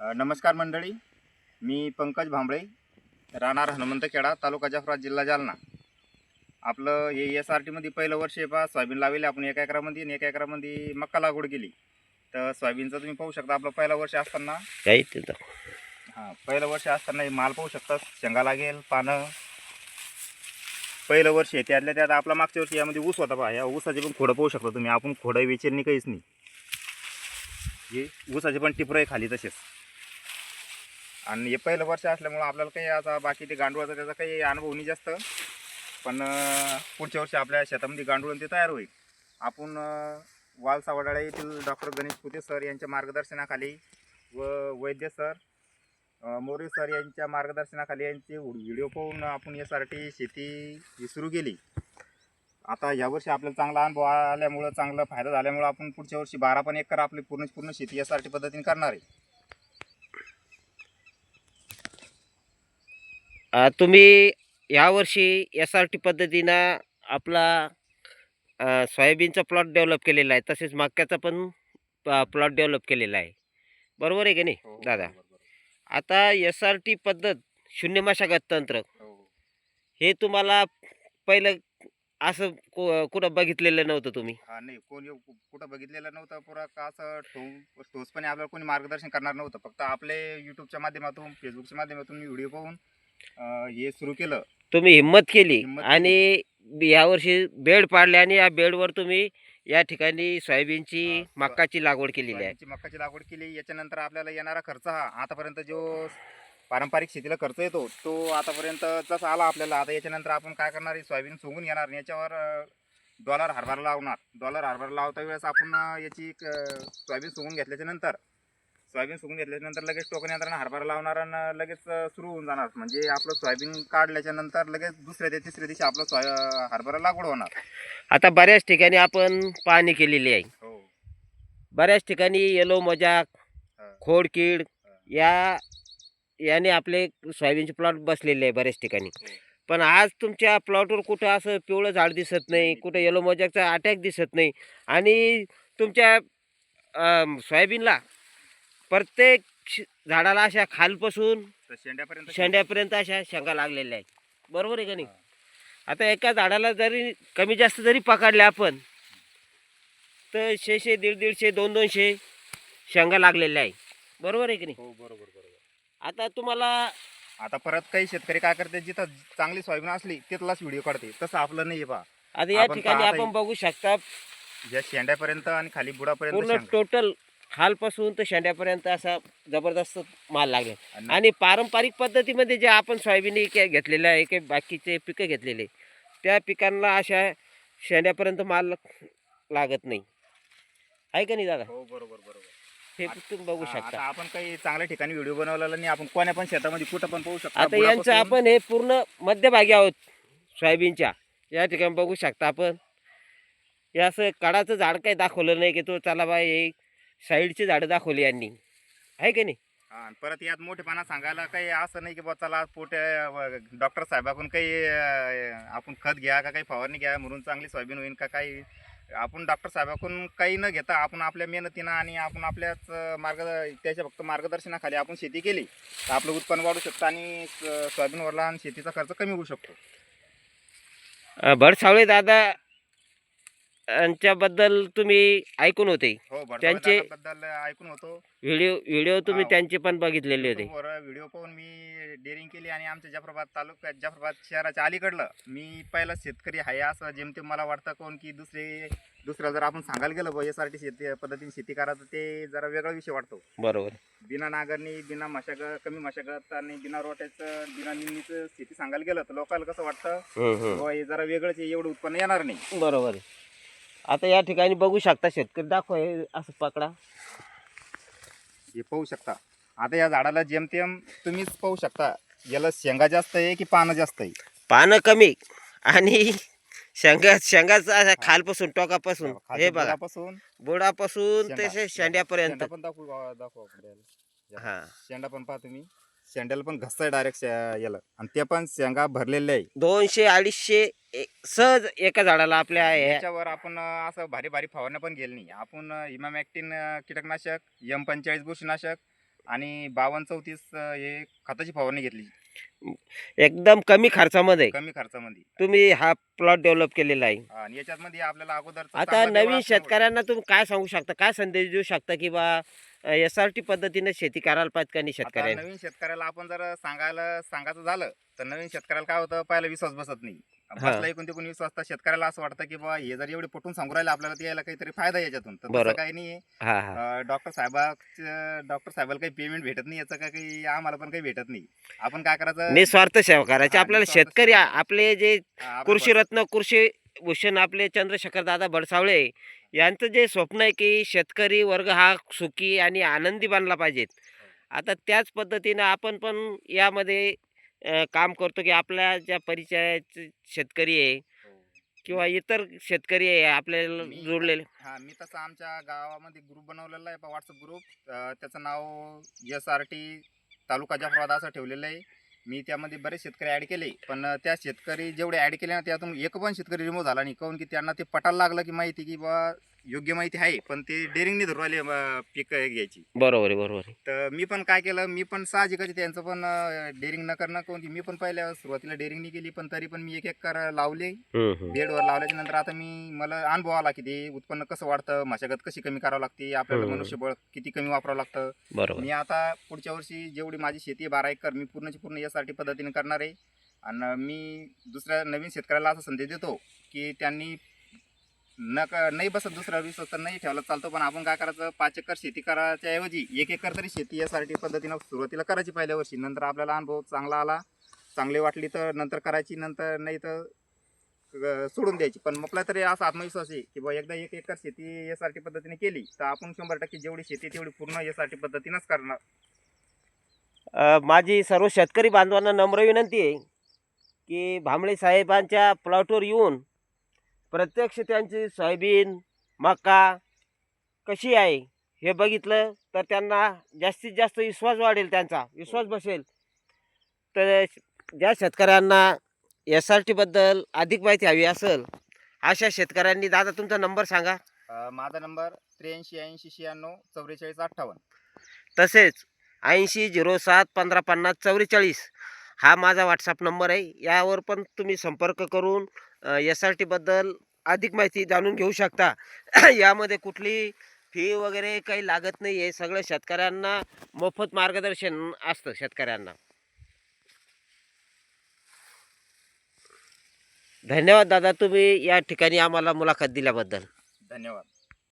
नमस्कार मंडळी. मी पंकज भांबळे राहणार हनुमंतखेडा तालुका जाफराबाद जिल्हा जालना. आपलं हे एस आर टीमध्ये पहिलं वर्ष आहे पहा. सोयाबीन लावलेलं आपण एका एकरामध्ये आणि एका एकरामध्ये मक्का लागवड केली. तर सोयाबीनचं तुम्ही पाहू शकता. आपलं पहिलं वर्ष असताना हां पहिलं वर्ष असताना हे माल पाहू शकता. शेंगा लागेल पानं. पहिलं वर्ष आहे. त्यातल्या त्यात आपला मागच्या वर्षी यामध्ये ऊस होता पहा. या ऊसाचे पण खोडं पाहू शकता तुम्ही. आपण खोडं वेचेल नाही काहीच नाही. हे ऊसाचे पण टिपरं आहे खाली तसेच. आणि हे पहिलं वर्ष असल्यामुळं आपल्याला काही आता बाकी ते गांडूळाचा त्याचा काही अनुभव नाही जास्त. पण पुढच्या वर्षी आपल्या शेतामध्ये गांडूळ ते तयार होईल. आपण वाल वालसा येथील डॉक्टर गणेश पुते सर यांच्या मार्गदर्शनाखाली व वैद्य सर मोरे सर यांच्या मार्गदर्शनाखाली यांचे व्हिडिओ पाहून आपण यासाठी शेती ही सुरू केली. आता यावर्षी आपल्याला चांगला अनुभव आल्यामुळं चांगला फायदा झाल्यामुळं आपण पुढच्या वर्षी बारा पण एकर आपली पूर्ण पूर्ण शेती यासाठी पद्धतीने करणार आहे. तुम्ही यावर्षी एस आर टी पद्धतीनं आपला सोयाबीनचा प्लॉट डेव्हलप केलेला आहे. तसेच मक्याचा पण प्लॉट डेव्हलप केलेला आहे. बरोबर आहे की नाही हो, दादा? बरोबर, बरोबर. आता एस आर टी पद्धत शून्य मशागत तंत्र. हो, हो. हे तुम्हाला पहिलं असं कु- कुठं बघितलेलं नव्हतं तुम्ही? हा नाही कोणी कुठं बघितलेलं नव्हतं पुरा का असं ठोस ठोसपणे आपल्याला कोणी मार्गदर्शन करणार नव्हतं. फक्त आपले यूट्यूबच्या माध्यमातून फेसबुकच्या माध्यमातून व्हिडिओ पाहून अ, हे सुरू केलं. तुम्ही हिंमत केली हिंमत केली. आणि यावर्षी बेड पाडले आणि या बेडवर तुम्ही या ठिकाणी सोयाबीनची हा, मक्काची लागवड केलेली आहे. सोयाबीनची मक्काची लागवड केली. याच्यानंतर आपल्याला येणारा खर्च हा आतापर्यंत जो पारंपरिक शेतीला खर्च येतो तो आतापर्यंत जसा आला आपल्याला आता याच्यानंतर आपण काय करणार आहे? सोयाबीन सोंगून घेणार आणि याच्यावर डॉलर हरभरा लावणार. डॉलर हरभरा लावता वेळेस आपण अं, याची एक, अं, सोयाबीन सोंगून घेतल्याच्या नंतर सोयाबीन सोंगून घेतल्याच्या नंतर लगेच टोकन यंत्रानं हरभरा लावणार आणि लगेच सुरू होऊन जाणार. म्हणजे आपलं सोयाबीन काढल्याच्या नंतर लगेच दुसऱ्या ते तिसऱ्या दिवशी आपलं सोया हरभरा लागवड होणार. आता बऱ्याच ठिकाणी आपण पाहणी केलेली आहे. हो. बऱ्याच ठिकाणी येलो मजाक. खोडकीड या याने आपले सोयाबीनचे प्लॉट बसलेले आहे बऱ्याच ठिकाणी. हो. पण आज तुमच्या प्लॉटवर कुठं असं पिवळं झाड दिसत नाही कुठं येलो मोजॅकचा अटॅक दिसत नाही. आणि तुमच्या सोयाबीनला प्रत्येक श- झाडाला अशा खालपासून तर शेंड्यापर्यंत शेंड्यापर्यंत अशा शेंगा लागलेल्या आहेत. बरोबर आहे का नाही? आता एका झाडाला जरी कमी जास्त जरी पकडल्या आपण तर शेशे दीड दीडशे दोन दोनशे शेंगा लागलेल्या आहे बरोबर आहे की नाही? हो बरोबर बरोबर. आता तुम्हाला आता परत काही शेतकरी काय करते जिथं चांगली सोयाबीन असली तिथलाच व्हिडिओ काढते. तसं आपलं नाही पहा आता या आपण ठिकाणी पाहता आपण बघू शकता या शेंड्यापर्यंत आणि खाली बुडापर्यंत पूर्ण शेंगा. टोटल खालपासून तर शेंड्यापर्यंत असा जबरदस्त माल लागले आणि पारंपरिक पद्धतीमध्ये जे आपण सोयाबीन के- घेतलेलं आहे काही बाकीचे पिकं घेतलेले त्या पिकांना अशा शेंड्यापर्यंत माल लागत नाही. आहे का नाही दादा? हो बरोबर बरोबर. हे तुम्ही बघू शकता. आपण काही चांगल्या ठिकाणी व्हिडिओ बनवलेला नाही आपण कोण्या पण शेतामध्ये कुठं पण पाहू शकतो. आता यांचं आपण हे पूर्ण मध्यभागी आहोत सोयाबीनच्या. या ठिकाणी बघू शकता आपण. हे असं कडाचं झाड काही दाखवलं नाही की तो चला बा हे साईडची झाडं दाखवली यांनी. आहे की नाही? परत यात मोठेपणा सांगायला काही असं नाही की बा चला पोटे डॉक्टर साहेबाकडून काही अं, आपण खत घ्या का काही फवारणी घ्या म्हणून चांगली सोयाबीन होईल का काही. आपण डॉक्टर साहेबाकडून काही न घेता आपण आपल्या मेहनतीनं आणि आपण आपल्याच अं, मार्ग त्याच्या फक्त मार्गदर्शनाखाली आपण शेती केली तर आपलं उत्पन्न वाढू शकतं आणि स- सोयाबीनवरला आणि शेतीचा खर्च कमी होऊ शकतो. अं, भडसावळे दादा यांच्याबद्दल तुम्ही ऐकून होते. हो त्यांचे- बद्दल ऐकून होतो. व्हिडिओ व्हिडिओ तुम्ही हा. त्यांचे पण बघितलेले होते. वर व्हिडिओ पाहून मी डेअरिंग केली आणि आमच्या जाफराबाद तालुक्यात जाफराबाद शहराच्या अलीकडलं मी पहिला शेतकरी आहे असं जेमतेम मला वाटतं कोण की दुसरे दुसरं जर आपण सांगायला गेलो बुवा यासाठी शेती पद्धतीने शेती करा तर ते जरा वेगळा विषय वाटतो. बरोबर. बिना नांगरणी बिना मशागत कमी मशागत आणि बिना रोट्याचं बिना निंदीचं शेती सांगायला गेलं तर लोकांना कसं वाटतं हम्म, हम्म. बुवा हे जरा वेगळंच आहे, एवढं उत्पन्न येणार नाही. बरोबर आहे. आता या ठिकाणी बघू शकता शेतकरी दाखव हे असं पकडा. हे पाहू शकता. आता या झाडाला जेमतेम तुम्हीच पाहू शकता. याला शेंगा जास्त आहे की पानं जास्त आहे? पानं कमी. आणि शेंगा शेंगाचा खालपासून टोकापासून खालच्या हे बघा. बुडापासून. बुडापासून शेंडा. तसे शेंड्यापर्यंत. शेंडा पण दाखवू दाखवू. हा. शेंडा पण पहा तुम्ही. शेंड्याला पण घसताय डायरेक्ट याला. आणि ते पण शेंगा भरलेले आहे. दोनशे अडीचशे सहज एका झाडाला आपल्या ह्या- त्याच्यावर आपण अं, असं भारी भारी फवारण्या पण गेली नाही. आपण इमामॅक्टिन कीटकनाशक एम पंचेचाळीस बुरशीनाशक आणि बावन्न चौतीस अं, हे खताची फवारणी घेतली. एकदम कमी खर्चामध्ये. कमी खर्चामध्ये. तुम्ही हा प्लॉट डेव्हलप केलेला आहे. आणि याच्यामध्ये आपल्याला अगोदर आता नवीन शेतकऱ्यांना तुम्ही काय सांगू शकता? काय संदेश देऊ शकता की बा एस आर टी पद्धतीने शेती करायला पाहिजे का नाही आता शेतकऱ्यांनी? नवीन शेतकऱ्याला आपण जर सांगायला सांगायचं झालं तर नवीन शेतकऱ्याला काय होतं पहिला विश्वास बसत नाही. बसला एकूण तिकून विश्वास तर शेतकऱ्याला असं वाटतं की बा हे जर एवढे पटून सांगू राहिले आपल्याला ते यायला काहीतरी फायदा आहे याच्यातून. तर बरोबर. काही नाही हा हा. डॉक्टर साहेबा डॉक्टर साहेबाला काही पेमेंट भेटत नाही याचं का काही आम्हाला पण काही भेटत नाही. आपण काय करायचं? निस्वार्थ सेवा करायची. हा, आपल्याला निस्वार्थ शेतकरी सेवा. आपले जे कृषी रत्न कृषी भूषण आपले चंद्रशेखर दादा बडसावळे यांचं जे स्वप्न आहे की शेतकरी वर्ग हा सुखी आणि आनंदी बनला पाहिजेत आता त्याच पद्धतीनं आपण पण यामध्ये काम करतो की आपल्या ज्या परिचयाचे शेतकरी आहे हो. किंवा इतर शेतकरी आहे आपल्याला जोडलेले. हा मी तसं आमच्या गावामध्ये ग्रुप बनवलेला आहे व्हॉट्सअप ग्रुप त्याचं नाव S R T taluka Jafrabad असं ठेवलेलं आहे. मी त्यामध्ये बरेच शेतकरी ॲड केले पण त्या शेतकरी जेवढे ॲड केले ना त्यातून एक पण शेतकरी रिमूव्ह झाला नाही. काऊन की त्यांना ते पटायला लागलं की माहिती की बा योग्य माहिती आहे पण ते डेअरिंग नाही धरू राहिले अं, पीक घ्यायची. बरोबर आहे बरोबर आहे. तर मी पण काय केलं मी पण साहजिकच त्यांचं पण डेअरिंग न करणं काऊन की मी पण पहिल्या सुरुवातीला डेअरिंग नाही केली पण तरी पण मी एक एक कर लावले. बेडवर लावल्याच्या नंतर आता मी मला अनुभव आला की ते उत्पन्न कसं वाढतं मशागत कशी कमी करावं लागते आपल्याला. मनुष्यबळ किती कमी वापरावं लागतं. बरोबर. मी आता पुढच्या वर्षी जेवढी माझी शेती आहे बारा एकर मी पूर्णची पूर्ण यासाठी पद्धतीने करणार आहे. आणि मी दुसऱ्या नवीन शेतकऱ्याला असा संदेश देतो की त्यांनी न नाही बसत दुसरा विश्वास तर नाही ठेवला चालतो. पण आपण काय करायचं पाच एकर शेती करायच्या ऐवजी एक एकर तरी शेती यासाठी पद्धतीनं सुरुवातीला करायची पहिल्या वर्षी. नंतर आपल्याला अनुभव चांगला आला चांगली वाटली तर नंतर करायची नंतर नाही तर सोडून द्यायची. पण आपला तरी असा आत्मविश्वास आहे की बा एकदा एक एकर शेती यासाठी पद्धतीने केली तर आपण शंभर टक्के जेवढी शेती तेवढी पूर्ण यासाठी पद्धतीनंच करणार. अ, माझी सर्व शेतकरी बांधवांना नम्र विनंती आहे की भांबळे साहेबांच्या प्लॉटवर येऊन प्रत्यक्ष त्यांची सोयाबीन मका कशी आहे हे बघितलं तर त्यांना जास्तीत जास्त विश्वास वाढेल त्यांचा. विश्वास बसेल. तर ज्या शेतकऱ्यांना एस आर टीबद्दल अधिक माहिती हवी असेल अशा शेतकऱ्यांनी दादा तुमचा नंबर सांगा. माझा नंबर त्र्याऐंशी ऐंशी शहाण्णव चौवेचाळीस अठ्ठावन्न. तसेच ऐंशी झिरो सात पंधरा पन्नास चौवेचाळीस हा माझा व्हॉट्सअप नंबर आहे. यावर पण तुम्ही संपर्क करून एस आर टीबद्दल अधिक माहिती जाणून घेऊ शकता. यामध्ये कुठली फी वगैरे काही लागत नाही आहे सगळं शेतकऱ्यांना मोफत मार्गदर्शन असतं शेतकऱ्यांना. धन्यवाद दादा तुम्ही या ठिकाणी आम्हाला मुलाखत दिल्याबद्दल. धन्यवाद.